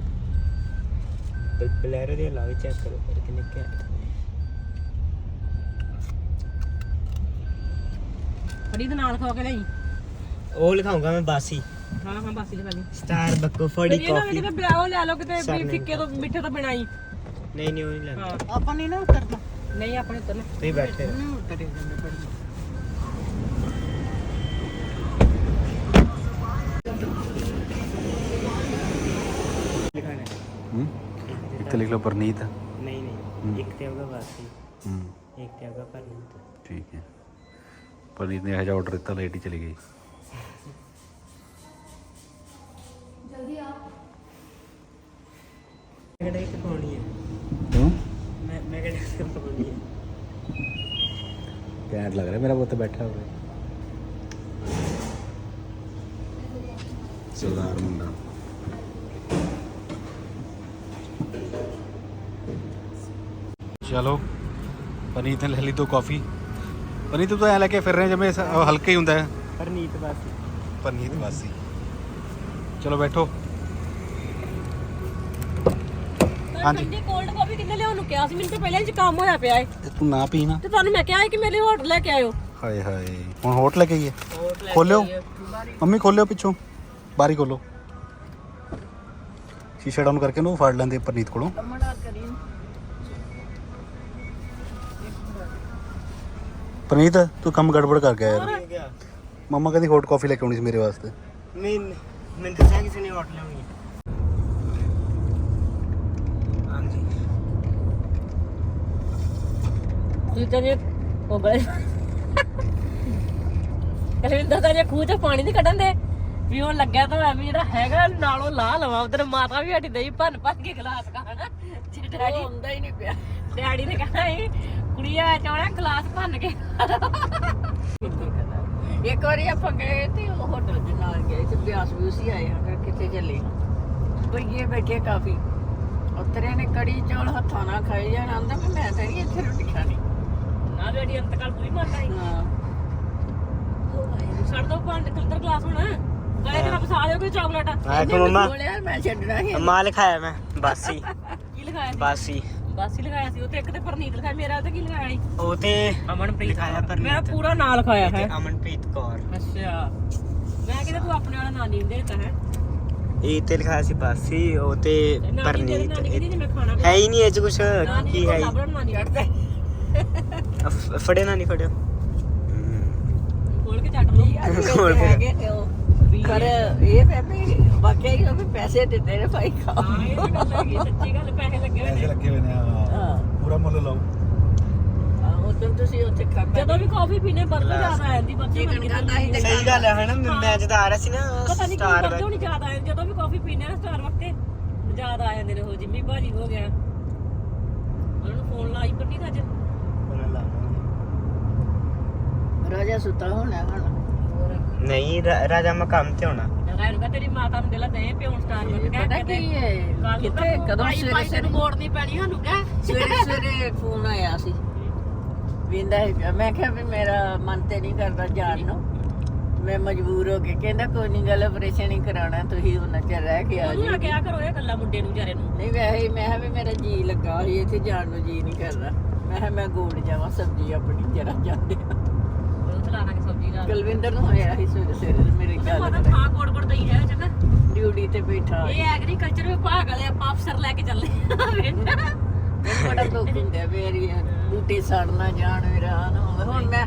ਬਲੈਰੋ ਦੇ ਲਾ ਚੈੱਕ ਕਰੋ ਫਿਰ ਕਿੰਨੇ ਕਿਆ
ਫੜੀ ਦੇ ਨਾਲ ਖਾ ਕੇ ਲਈ
ਉਹ ਲਿਖਾਉਂਗਾ ਮੈਂ ਬਾਸੀ
ਹਾਂ ਹਾਂ ਬਸ ਇਹ ਵਾਲੀ
ਸਟਾਰ ਬੱਕੋ
ਤੇ
ਫੜੀ ਕਾਫੀ
ਬਲਾਓ ਲੈ ਲਓ ਕਿਤੇ ਵੀ ਫਿੱਕੇ ਤੋਂ ਮਿੱਠੇ ਤੋਂ ਬਿਨਾਈ
ਨਹੀਂ ਨਹੀਂ ਉਹ ਨਹੀਂ ਲੈਂਦਾ
ਹਾਂ
ਆਪਾਂ ਨਹੀਂ ਨਾ ਉਤਰਨਾ
ਨਹੀਂ ਆਪਣੇ ਉੱਤੇ ਨਾ
ਤੁਸੀਂ ਬੈਠੇ ਰਹੋ।
ਨਹੀਂ ਉਤਰੇ ਜਾਂਦੇ ਬੜੀ
ਲਿਖਾਣਾ ਹੈ।
ਹੂੰ ਇੱਥੇ ਲਿਖ ਲਓ ਪਰਨੀਤ
ਨਹੀਂ ਨਹੀਂ। ਇੱਕ ਤੇ ਹੋਗਾ ਬਾਸੀ
ਹੂੰ।
ਇੱਕ ਤੇ ਹੋਗਾ ਪਰਨੀਤ
ਠੀਕ ਹੈ। ਪਰਨੀਤ ਨੇ ਇਹ ਜਿਹਾ ਆਰਡਰ ਦਿੱਤਾ ਲੇਟ ਹੀ ਚਲੀ ਗਈ।
ਮੈਂ ਕਿਹੜਾ ਇੱਕ ਪਾਉਣੀ ਹੈ?
ਕਿਉਂ
ਮੈਂ ਮੈਂ ਕਿਹੜਾ ਇੱਕ ਪਾਉਣੀ ਹੈ
ਕੈਂਟ ਲੱਗ ਰਿਹਾ ਮੇਰਾ ਪੁੱਤ ਬੈਠਾ ਹੋਵੇ। ਸਰਦਾਰ ਮੁੰਡਾ। ਚਲੋ ਪਨੀਤ ਨੇ ਲੈ ਲਈ ਦੋ ਕਾਫੀ। ਪਨੀਤ ਤੂੰ ਤਾਂ ਐ ਲੈ ਕੇ ਫਿਰ ਰਹੇ ਜਿਵੇਂ ਸ- ਉਹ ਹਲਕਾ ਹੀ ਹੁੰਦਾ ਹੈ।
ਪਰਨੀਤ ਬਾਸੀ।
ਪਨੀਤ ਵਾਸੀ ਚਲੋ ਬੈਠੋ। ਹਾਂਜੀ।
ਠੰਡੀ ਕੋਲਡ ਕਾਫੀ ਕਿੰਨੇ ਲਿਆਉਣ ਨੂੰ ਕਿਹਾ ਸੀ? ਮੈਨੂੰ ਤਾਂ ਪਹਿਲਾਂ ਹੀ ਜ਼ੁਕਾਮ ਹੋਇਆ ਪਿਆ ਏ।
ਤੇ ਤੂੰ ਨਾ ਪੀ ਨਾ।
ਤੇ ਤੁਹਾਨੂੰ ਮੈਂ ਕਿਹਾ ਸੀ ਕਿ ਮੇਰੇ ਹੋਟਲ ਲੈ ਕੇ ਆਇਓ।
ਹਾਏ ਹਾਏ ਹੁਣ ਹੋਟ ਲੈ ਕੇ ਗਈ ਹੈ ਖੋਲਿਓ। ਮੰਮੀ ਖੋਲਿਓ ਪਿੱਛੋਂ। ਬਾਰੀ ਖੋਲੋ। ਸ਼ੀਸ਼ਾ ਡਾਊਨ ਕਰਕੇ ਨੂੰ ਫੜ ਲੈਂਦੇ ਪਰਨੀਤ ਕੋਲੋਂ। ਪਰਨੀਤ ਤੂੰ ਕੰਮ ਗੜਬੜ ਕਰ ਗਿਆ ਯਾਰ।
ਹੋ ਗਿਆ
ਮੰਮਾ ਕਹਿੰਦੀ ਹੌਟ ਕਾਫੀ ਲੈ ਕੇ ਆਉਣੀ ਸੀ ਮੇਰੇ ਵਾਸਤੇ।
ਮੈਂ ਮੈਂ ਦੱਸਿਆ ਕਿਸੇ ਨੇ ਹੋਟਲ ਲਾਉਣੀ ਹੈ। ਹਾਂਜੀ।
ਤਾਂ ਜੇ ਉਹ ਗਏ। ਕਲਵਿੰਦਰ ਤਾਂ ਜੇ ਖੂਹ ਚੋਂ ਪਾਣੀ ਨਹੀਂ ਕੱਢਣ ਦੇ। ਵੀ ਉਹ ਲੱਗਿਆ ਤਾਂ ਐਵੇਂ ਜਿਹੜਾ ਹੈਗਾ ਨਾਲੋਂ ਲਾ ਲਵਾਂ। ਉਧਰ ਮਾਤਾ ਵੀ ਸਾਡੀ ਦਹੀਂ ਭੰਨ ਭੰਨ ਕੇ ਗਲਾਸ ਖਾਣਾ। ਜੇ ਡੈਡੀ
ਹੁੰਦਾ ਹੀ ਨਹੀਂ ਪਿਆ।
ਡੈਡੀ ਨੇ ਕਹਿਣਾ ਸੀ ਕੁੜੀਆ ਚਾਹਣਾ ਗਲਾਸ ਭੰਨ ਕੇ।
ਇੱਕ ਵਾਰੀ ਆਪਾਂ ਗਏ ਤੇ ਉਹ ਹੋਟਲ ਦੇ ਨਾਲ ਗਏ ਤੇ ਬਿਆਸ ਵੀ ਉਸੇ ਆਏ ਹਾਂ ਕਿਤੇ ਚੱਲੇ ਬਈਏ ਬੈਠੇ ਕਾਫੀ। ਉਤਰੇ ਨੇ ਕੜੀ ਚੌਲ ਹੱਥਾਂ ਨਾਲ ਖਾਈ ਜਾਣ ਆਂਦਾ ਵੀ ਮੈਂ ਤਾਂ ਨਹੀਂ ਇੱਥੇ ਰੋਟੀ ਖਾਣੀ।
ਨਾ ਡੈਡੀ ਅੰਤਕਾਲ ਪੂਰੀ ਮਾਰਦਾ ਸੀ
ਹਾਂ।
ਛੱਡ ਦੋ ਭੰਨ ਕਲਤਰ ਗਲਾਸ ਹੁਣ। ਗਲੇ ਜਰਾ ਫਸਾ ਦਿਓ ਕੋਈ ਚਾਕਲੇਟ।
ਆ
ਮੈਂ ਛੱਡਣਾ ਹੀ
ਮਾਂ ਲਿਖਾਇਆ ਮੈਂ ਬਾਸੀ।
ਕੀ ਲਿਖਾਇਆ
ਬਾਸੀ।
ਬਸ ਹੀ ਲਗਾਇਆ ਸੀ ਉਹ ਤੇ ਇੱਕ ਤੇ ਪਰਨੀਤ ਲਿਖਾਇਆ ਮੇਰਾ ਤੇ ਕੀ ਲਗਾਇਆ ਸੀ
ਉਹ ਤੇ
ਅਮਨਪ੍ਰੀਤ
ਲਿਖਾਇਆ
ਕੌਰ। ਮੇਰਾ
ਪਰਨੀਤ
ਪੂਰਾ ਨਾਂ ਲਿਖਾਇਆ
ਤੇ
ਹੈ
ਅਮਨਪ੍ਰੀਤ ਕੌਰ
ਅੱਛਾ ਮੈਂ ਕਿਹਾ ਤੂੰ ਆਪਣੇ ਵਾਲਾ ਨਾਂ ਨਹੀਂ ਦਿੱਤਾ ਹੈ
ਇਹ ਤੇ ਲਿਖਾਇਆ ਸੀ ਬਾਸੀ ਉਹ ਤੇ
ਨਾਨੀ ਤੇਰੀ
ਪਰਨੀਤ
ਨਾਨੀ ਕਹਿੰਦੀ ਨਹੀਂ ਮੈਂ ਖਾਣਾ
ਹੈ ਹੀ ਨਹੀਂ ਇਹ ਚ ਕੁਛ
ਨਾਨੀ
ਕੀ
ਕੋਲ
ਹੈ ਹੀ?
ਲੱਭਣ ਨਾਨੀ ਅੜਦਾ
ਅਫ- ਫੜੇ ਨਾ ਨਹੀਂ ਫੜਿਓ
ਖੋਲ ਕੇ ਚੱਟ ਲਓ
ਖੋਲ ਕੇ।
ਪਰ ਇਹ ਵੀ ਵਾਕਿਆ ਹੀ ਉਹ ਵੀ ਪੈਸੇ ਦਿੱਤੇ ਨੇ ਭਾਈ ਖਾਓ।
ਹਾਂ ਇਹ ਤਾਂ ਗੱਲ ਹੈਗੀ ਸੱਚੀ ਗੱਲ ਪੈਸੇ ਲੱਗੇ ਹੋਏ ਨੇ।
ਲੱਗੇ ਹੋਏ ਨੇ
ਹਾਂ।
ਪੂਰਾ ਮੁੱਲ ਲਾਓ।
ਉਦੋਂ ਤੁਸੀਂ ਉੱਥੇ ਖਾ
ਜਦੋਂ ਵੀ ਕਾਫੀ ਪੀਨੇ ਬਰਤਨ ਜ਼ਿਆਦਾ ਆ ਜਾਂਦੀ ਬੱਚੇ
ਚਿਕਨ ਖਾਣਾ ਹੀ ਤੇ
ਸਹੀ ਗੱਲ ਹੈ ਹਨਾ ਮੈਂ ਮੈਂ ਜਦ ਆ ਰਿਹਾ ਸੀ ਨਾ
ਪਤਾ ਨਹੀਂ ਕਿਉਂ
ਸਟਾਰ
ਬਰਤਨ ਨਹੀਂ ਜ਼ਿਆਦਾ ਆ ਜਾਂਦੇ ਜਦੋਂ ਵੀ ਕਾਫੀ ਪੀਨੇ ਨਾ ਸਟਾਰ ਵਕਤੇ ਜ਼ਿਆਦਾ ਆ ਜਾਂਦੇ ਨੇ ਉਹ ਜਿੰਮੀ ਭਾਜੀ ਹੋ ਗਿਆ। ਉਹਨਾਂ ਨੂੰ ਫੋਨ ਲਾਈ ਪਰ ਨਹੀਂ ਅੱਜ।
ਰਾਜਾ ਸੁੱਤਾ ਹੋਣਾ ਹੁਣ।
ਨਹੀਂ ਰਾ- ਰਾਜਾ ਮੈਂ ਕੰਮ ਤੇ ਹੋਣਾ।
ਲਗਾਇਆ ਨੂੰ ਤੇਰੀ ਮਾਤਾ ਨੂੰ ਦਿਲਾ ਦੇ ਪਿਓ ਸਟਾਰ ਵਕਤ
ਪਤਾ ਕੀ ਹੈ ਕਿੱਥੇ? ਕਦੋਂ ਸਵੇਰੇ ਸਵੇਰੇ?
ਮੋੜਨੀ ਪੈਣੀ ਸਾਨੂੰ ਕਹਿ
ਸਵੇਰੇ ਸਵੇਰੇ ਫੋਨ ਆਇਆ ਸੀ। ਵਿੰਦਾ ਹੀ ਪਿਆ। ਮੈਂ ਕਿਹਾ ਵੀ ਮੇਰਾ ਮਨ ਤੇ ਨਹੀਂ ਕਰਦਾ ਜਾਣ ਨੂੰ। ਮੈਂ ਮਜਬੂਰ ਹੋ ਕੇ ਕਹਿੰਦਾ ਕੋਈ ਨਹੀਂ ਗੱਲ ਆਪਰੇਸ਼ਨ ਹੀ ਕਰਾਉਣਾ ਤੁਸੀਂ ਉਹਨਾਂ ਚ ਰਹਿ ਕੇ ਆ ਜੀ
ਨਾ ਕਿਹਾ ਕਰੋ ਇਹ ਗੱਲਾਂ ਮੁੰਡੇ ਨੂੰ ਵਿਚਾਰੇ ਨੂੰ।
ਨਹੀਂ ਵੈਸੇ ਹੀ ਮੈਂ ਕਿਹਾ ਵੀ ਮੇਰਾ ਜੀ ਲੱਗਾ ਸੀ ਇੱਥੇ ਜਾਣ ਨੂੰ ਜੀ ਨਹੀਂ ਕਰਦਾ। ਮੈਂ ਕਿਹਾ ਮੈਂ ਗੋੜ ਜਾਵਾਂ ਸਬਜ਼ੀ ਆਪਣੀ ਜਰਾ ਜਾਂਦੇ
ਉਹ ਚਲਾ ਲਾਂਗੇ ਸਬਜ਼ੀ ਨਾਲ।
ਕੁਲਵਿੰਦਰ ਨੂੰ ਹੋਇਆ ਸੀ ਸਵੇਰੇ ਸਵੇਰੇ ਤੇ ਮੇਰੀ ਗੱਲ
ਮਾਤਾ ਥਾਂ ਕੋੜ ਕੋੜ ਦਈ ਹੈ ਚੰਗਾ
ਡਿਊਟੀ ਤੇ ਬੈਠਾ।
ਇਹ ਐਗਰੀਕਲਚਰ ਵਿਭਾਗ ਵਾਲੇ ਆਪਾਂ ਅਫਸਰ ਲੈ ਕੇ ਚੱਲੇ
ਮੈਨੂੰ ਬੜਾ ਦੁੱਖ ਹੁੰਦਾ ਬੂਟੇ ਸੜਨਾ ਜਾਣ ਮੇਰਾ ਨਾ। ਹੋਵੇ ਹੁਣ ਮੈਂ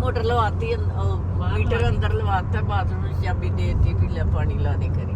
ਮੋਟਰ ਲਵਾਤੀ ਉਹ ਮੀਟਰ ਅੰਦਰ ਲਵਾਤਾ ਬਾਥਰੂਮ ਵਿੱਚ ਚਾਬੀ ਦੇ ਦਿੱਤੀ ਵੀ ਲੈ ਪਾਣੀ ਲਾ ਦੇ ਕਰੀ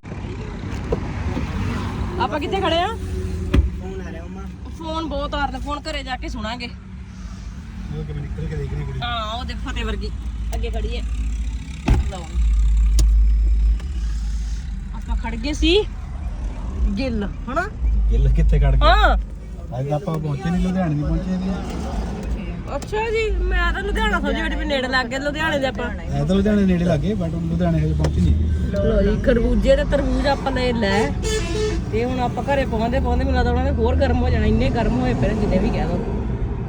ਆਪਾਂ ਕਿੱਥੇ ਖੜੇ ਆ?
ਫੋਨ ਆ ਰਿਹਾ ਮਮਾ।
ਫੋਨ ਬਹੁਤ ਆਰਦੇ ਫੋਨ ਘਰੇ ਜਾ ਕੇ ਸੁਣਾਂਗੇ।
ਉਹ ਕਿਵੇਂ ਨਿਕਲ ਕੇ ਦੇਖਣੀ ਕੁੜੀ?
ਹਾਂ ਉਹ ਦੇਖ ਫਤਿਹ ਵਰਗੀ ਅੱਗੇ ਖੜੀ ਹੈ। ਲਓ। ਆਪਾਂ ਖੜ ਗਏ ਸੀ ਗਿੱਲ ਹਨਾ?
ਗਿੱਲ ਕਿੱਥੇ ਕੱਢ ਗਏ
ਹਾਂ।
ਅੱਜ ਤਾਂ ਆਪਾਂ ਪਹੁੰਚੇ ਨਹੀਂ ਲੁਧਿਆਣੇ ਨਹੀਂ ਪਹੁੰਚੇ ਜੀ
ਅੱਛਾ ਜੀ ਮੈਂ ਤਾਂ ਲੁਧਿਆਣਾ ਸੋਚੀ ਬੇਟੇ ਵੀ ਨੇੜੇ ਲੱਗ ਗਏ ਲੁਧਿਆਣੇ ਦੇ ਆਪਾਂ।
ਐ ਤਾਂ ਲੁਧਿਆਣੇ ਨੇੜੇ ਲੱਗੇ ਬਟ ਲੁਧਿਆਣੇ ਹਜੇ ਪਹੁੰਚੇ ਨਹੀਂ
ਲੋ ਜੀ ਖਰਬੂਜੇ ਤੇ ਤਰਬੂਜ ਆਪਾਂ ਨੇ ਲੈ। ਤੇ ਹੁਣ ਆਪਾਂ ਘਰੇ ਪਹੁੰਚਦੇ ਪਹੁੰਚਦੇ ਮੈਨੂੰ ਲੱਗਦਾ ਉਹਨਾਂ ਨੇ ਹੋਰ ਗਰਮ ਹੋ ਜਾਣਾ, ਇੰਨੇ ਗਰਮ ਹੋਏ ਪਏ ਨੇ ਜਿੰਨੇ ਵੀ ਕਹਿ ਦੋ।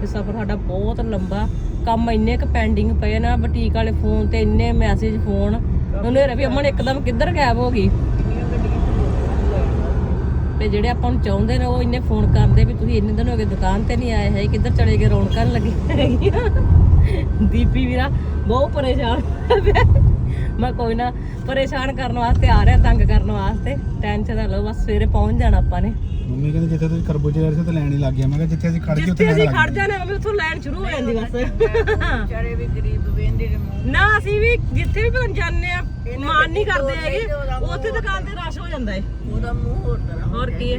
ਤੇ ਸਫ਼ਰ ਸਾਡਾ ਬਹੁਤ ਲੰਬਾ, ਕੰਮ ਇੰਨੇ ਕ ਪੈਂਡਿੰਗ ਪਏ ਨਾ ਬੁਟੀਕ ਵਾਲੇ ਫੋਨ ਤੇ ਇੰਨੇ ਮੈਸੇਜ ਫੋਨ ਉਹਨੇ ਰਵੀ ਅਮਨ ਇੱਕਦਮ ਕਿੱਧਰ ਗਾਇਬ ਹੋ ਗਈ? ਤੇ ਜਿਹੜੇ ਆਪਾਂ ਨੂੰ ਚਾਹੁੰਦੇ ਨੇ ਉਹ ਇੰਨੇ ਫੋਨ ਕਰਦੇ ਵੀ ਤੁਸੀਂ ਇੰਨੇ ਦਿਨ ਹੋ ਗਏ ਦੁਕਾਨ ਤੇ ਨਹੀਂ ਆਏ ਹੈ ਕਿੱਧਰ ਚਲੇ ਗਏ, ਰੌਣਕਾਂ ਨੀ ਹੈਗੀਆਂ। ਦੀਪੀ ਵੀਰਾ ਬਹੁਤ ਪਰੇਸ਼ਾਨ। ਮੈਂ ਕੋਈ ਨਾ ਪਰੇਸ਼ਾਨ ਕਰਨ ਵਾਸਤੇ ਆ ਰਿਹਾ ਤੰਗ ਕਰਨ ਵਾਸਤੇ। ਟੈਨਸ਼ਨ ਨਾ ਲਓ ਬਸ ਸਵੇਰੇ ਪਹੁੰਚ ਜਾਣਾ ਆਪਾਂ ਨੇ।
ਮੰਮੀ ਕਹਿੰਦੇ ਜਿੱਥੇ ਤੁਸੀਂ ਖਰਬੂਜੇ ਲੈ ਰਹੇ ਸੀ ਤੇ ਲੈਣ ਹੀ ਲੱਗ ਗਿਆ। ਮੈਂ ਕਿਹਾ ਜਿੱਥੇ ਅਸੀਂ ਖੜ ਗਏ ਉੱਥੇ
ਜਿੱਥੇ ਅਸੀਂ
ਲੈਣ
ਖੜ ਜਾਣਾ ਮੰਮੀ ਉੱਥੋਂ ਲਾਈਨ ਸ਼ੁਰੂ ਹੋ ਜਾਂਦੀ ਬਸ।
ਵਿਚਾਰੇ ਵੀ ਗਰੀਬ ਵੇਂਦੇ ਨੇ ਮੂੰਹ।
ਨਾ ਅਸੀਂ ਵੀ ਜਿੱਥੇ ਵੀ ਪਹੁੰਚ ਜਾਂਦੇ ਆ ਮਾਨ ਨਹੀਂ ਕਰਦੇ ਹੈਗੇ ਉੱਥੇ ਦੁਕਾਨ ਤੇ ਰਸ਼ ਹੋ ਜਾਂਦਾ ਹੈ
ਉਹਦਾ ਮੂੰਹ ਹੋਰ ਤਰ੍ਹਾਂ
ਹੋਰ ਕੀ ਹੈ?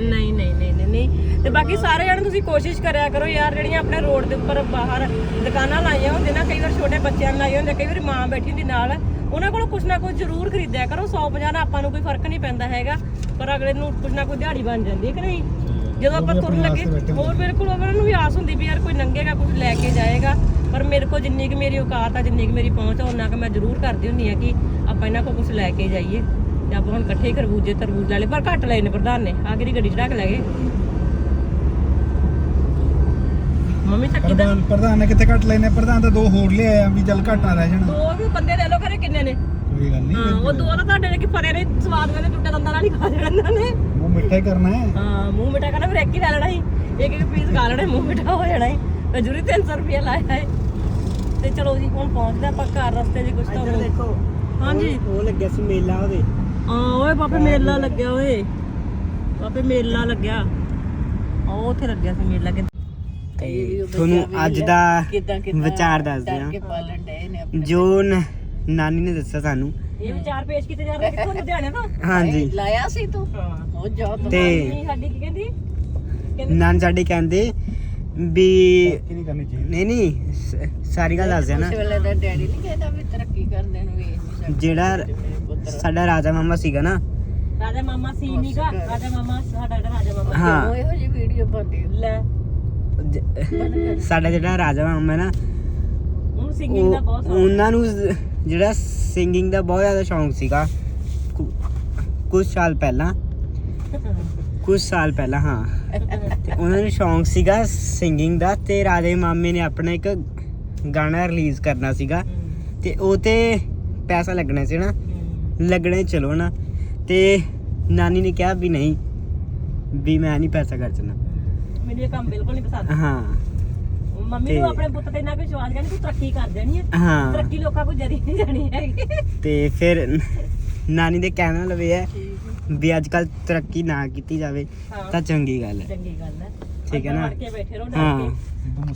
ਨਹੀਂ ਨਹੀਂ ਨਹੀਂ ਨਹੀਂ ਨਹੀਂ। ਤੇ ਬਾਕੀ ਸਾਰੇ ਜਣੇ ਤੁਸੀਂ ਕੋਸ਼ਿਸ਼ ਕਰਿਆ ਕਰੋ ਯਾਰ ਜਿਹੜੀਆਂ ਆਪਣੇ ਰੋਡ ਦੇ ਉੱਪਰ ਬਾਹਰ ਦੁਕਾਨਾਂ ਲਾਈਆਂ ਹੁੰਦੀਆਂ ਨਾ ਕਈ ਵਾਰ ਛੋਟੇ ਬੱਚਿਆਂ ਨੂੰ ਲਾਈਆਂ ਹੁੰਦੀਆਂ ਕਈ ਵਾਰ ਮਾਂ ਬੈਠੀ ਹੁੰਦੀ ਨਾਲ। ਉਹਨਾਂ ਕੋਲੋਂ ਕੁਛ ਨਾ ਕੁਛ ਜ਼ਰੂਰ ਖਰੀਦਿਆ ਕਰੋ 150 ਨਾਲ ਆਪਾਂ ਨੂੰ ਕੋਈ ਫ਼ਰਕ ਨਹੀਂ ਪੈਂਦਾ ਹੈਗਾ ਪਰ ਅਗਲੇ ਨੂੰ ਕੁਛ ਨਾ ਕੋਈ ਦਿਹਾੜੀ ਬਣ ਜਾਂਦੀ ਹੈ ਕਿ ਨਹੀਂ? ਜਦੋਂ ਆਪਾਂ ਤੁਰਨ ਲੱਗੇ ਹੋਰ ਬਿਲਕੁਲ ਉਹਨਾਂ ਨੂੰ ਵੀ ਆਸ ਹੁੰਦੀ ਵੀ ਯਾਰ ਕੋਈ ਲੰਘੇਗਾ ਕੁਝ ਲੈ ਕੇ ਜਾਏਗਾ। ਪਰ ਮੇਰੇ ਕੋਲ ਜਿੰਨੀ ਕਿ ਮੇਰੀ ਔਕਾਤ ਆ ਜਿੰਨੀ ਕਿ ਮੇਰੀ ਪਹੁੰਚ ਆ ਉਹਨਾਂ ਕਿ ਮੈਂ ਜ਼ਰੂਰ ਕਰਦੀ ਹੁੰਨੀ ਆ ਕਿ ਆਪਾਂ ਇਹਨਾਂ ਕੋਲ ਕੁਝ ਲੈ ਕੇ ਜਾਈਏ। ਆਪਾਂ ਹੁਣ ਇਕੱਠੇ ਹੀ ਖਰਬੂਜੇ ਤਰਬੂਜ ਲੈ ਲਏ ਪਰ ਘੱਟ ਲਏ ਨੇ ਪ੍ਰਧਾਨ ਨੇ। ਆ ਕਿਹੜੀ ਗੱਡੀ ਚੜਾ ਕੇ ਲੈ ਗਏ? ਮੰਮੀ ਚੱਕੀ ਦਾ
ਪ੍ਰਧਾਨ ਪ੍ਰਧਾਨ ਨੇ ਕਿੱਥੇ ਘੱਟ ਲੈਨੇ ਪ੍ਰਧਾਨ ਤਾਂ ਦੋ ਹੋਰ ਲਿਆਇਆ ਵੀ ਚੱਲ ਘਾਟਾ ਰਹਿ ਜਾਣਾ।
ਦੋ ਵੀ ਬੰਦੇ ਲੈ ਲਓ ਘਰੇ ਕਿੰਨੇ ਨੇ?
ਕੋਈ ਗੱਲ ਨਹੀਂ
ਹਾਂ ਉਹ ਦੋ ਤਾਂ ਤੁਹਾਡੇ ਨੇ ਕਿ ਫਰੇ ਨੇ ਸਵਾਦ ਵੇਲੇ ਟੁੱਟੇ ਦੰਦਾਂ ਨਾਲ ਹੀ ਖਾ ਜਾਣਾ ਇਹਨਾਂ ਨੇ।
ਉਹ ਮਿੱਠਾ ਹੀ ਕਰਨਾ ਹੈ।
ਹਾਂ ਮੂੰਹ ਮਿੱਠਾ ਕਰਨਾ ਫਿਰ ਇੱਕ ਹੀ ਲੈ ਲੈਣਾ ਸੀ। ਇੱਕ ਇੱਕ ਪੀਸ ਖਾ ਲੈਣਾ ਮੂੰਹ ਮਿੱਠਾ ਹੋ ਜਾਣਾ ਸੀ। ਤੇ ਜੁਰੀ 300 ਰੁਪਏ ਲਾਇਆ ਹੈ। ਤੇ ਚਲੋ ਜੀ ਹੁਣ ਪਹੁੰਚਦੇ ਆਪਾਂ ਘਰ ਰਸਤੇ 'ਚ ਕੁਝ ਤਾਂ
ਦੇਖੋ।
ਹਾਂਜੀ।
ਉਹ ਲੱਗਿਆ ਸੀ ਮੇਲਾ ਉਹਦੇ।
ਹਾਂ ਓਏ ਬਾਪੇ ਮੇਲਾ ਲੱਗਿਆ ਓਏ। ਬਾਪੇ ਮੇਲਾ ਲੱਗਿਆ। ਉਹ ਉੱਥੇ ਲੱਗਿਆ ਸੀ ਮੇਲਾ ਕਿ
ਤੇ ਤੁਹਾਨੂੰ ਅੱਜ ਦਾ ਵਿਚਾਰ ਦੱਸਦੇ
ਨੇ
ਜੋ ਨਾਨੀ ਨੇ ਦੱਸਿਆ ਸਾਨੂੰ।
ਇਹ ਵਿਚਾਰ ਪੇਸ਼ ਕੀਤੇ ਜਾ ਰਹੇ ਕਿੱਥੋਂ? ਲੁਧਿਆਣੇ ਤੋਂ?
ਹਾਂਜੀ।
ਲਾਇਆ ਸੀ ਤੂੰ।
ਹਾਂ।
ਉਹ ਜਾ
ਤੇ।
ਸਾਡੀ ਕੀ ਕਹਿੰਦੀ?
ਨਾਨ ਸਾਡੇ ਕਹਿੰਦੇ ਵੀ
ਨਹੀਂ ਕਰਨੀ ਚਾਹੀਦੀ।
ਨਹੀਂ ਸਾਰੀ ਗੱਲ ਦੱਸਦੇ ਨਾ
ਉਸ ਵੇਲੇ ਦਾ ਡੈਡੀ ਨਹੀਂ ਕਹਿੰਦਾ ਵੀ ਤਰੱਕੀ ਕਰਦੇ ਨੂੰ ਵੇਖ ਨਹੀਂ ਸਕਦੇ
ਜਿਹੜਾ ਸਾਡਾ ਰਾਜਾ ਮਾਮਾ ਸੀਗਾ ਨਾ।
ਰਾਜਾ ਮਾਮਾ ਸੀ ਨੀਗਾ। ਰਾਜਾ ਮਾਮਾ ਸਾਡਾ ਜਿਹੜਾ ਰਾਜਾ ਮਾਮਾ
ਹਾਂ।
ਉਹ ਇਹੋ ਜਿਹੀ ਵੀਡੀਓ ਪਾਉਂਦੇ
ਲੈ।
ਸਾਡਾ ਜਿਹੜਾ ਰਾਜਾ ਮਾਮਾ ਹੈ ਨਾ
ਉਹਨੂੰ ਸਿੰਗਿੰਗ ਦਾ
ਉਹ
ਬਹੁਤ ਸ਼ੌਕ
ਉਹਨਾਂ ਨੂੰ ਜਿਹੜਾ ਸਿੰਗਿੰਗ ਦਾ ਬਹੁਤ ਜ਼ਿਆਦਾ ਸ਼ੌਂਕ ਸੀਗਾ। ਕੁਝ ਸਾਲ ਪਹਿਲਾਂ। ਕੁਝ ਸਾਲ ਪਹਿਲਾਂ ਹਾਂ। ਤੇ ਉਹਨਾਂ ਨੂੰ ਸ਼ੌਂਕ ਸੀਗਾ ਸਿੰਗਿੰਗ ਦਾ ਤੇ ਰਾਜੇ ਮਾਮੇ ਨੇ ਆਪਣਾ ਇੱਕ ਗਾਣਾ ਰਿਲੀਜ਼ ਕਰਨਾ ਸੀਗਾ। ਤੇ ਉਹ ਤੇ ਪੈਸਾ ਲੱਗਣਾ ਸੀ ਨਾ। ਲੱਗਣੇ ਚਲੋ ਨਾ ਤੇ ਨਾਨੀ ਨੇ ਕਿਹਾ ਵੀ ਨਹੀਂ ਵੀ ਮੈਂ ਨਹੀਂ ਪੈਸਾ ਖਰਚਣਾ
ਮੈਨੂੰ ਇਹ ਕੰਮ ਬਿਲਕੁਲ ਨਹੀਂ ਪਸੰਦ।
ਹਾਂ।
ਮੰਮੀ ਨੂੰ ਆਪਣੇ ਪੁੱਤ ਤੇ ਇੰਨਾ ਕੁ ਵਿਸ਼ਵਾਸ ਕਰਨੀ ਤੂੰ ਤਰੱਕੀ ਕਰ ਦੇਣੀ ਹੈ।
ਹਾਂ।
ਤਰੱਕੀ ਲੋਕਾਂ ਕੋਲ ਜਰੀ ਨਹੀਂ ਜਾਣੀ ਹੈਗੀ।
ਤੇ ਫਿਰ ਨਾਨੀ ਦੇ ਕਹਿਣਾ ਲਵੇ ਹੈ ਵੀ ਅੱਜ ਕੱਲ ਤਰੱਕੀ ਨਾ ਕੀਤੀ ਜਾਵੇ ਤਾਂ ਚੰਗੀ ਗੱਲ ਹੈ।
ਚੰਗੀ ਗੱਲ ਹੈ।
ਠੀਕ ਹੈ ਨਾ?
ਬੈਠੇ ਰਹੋ ਡਰ
ਹਾਂ।
ਕੇ।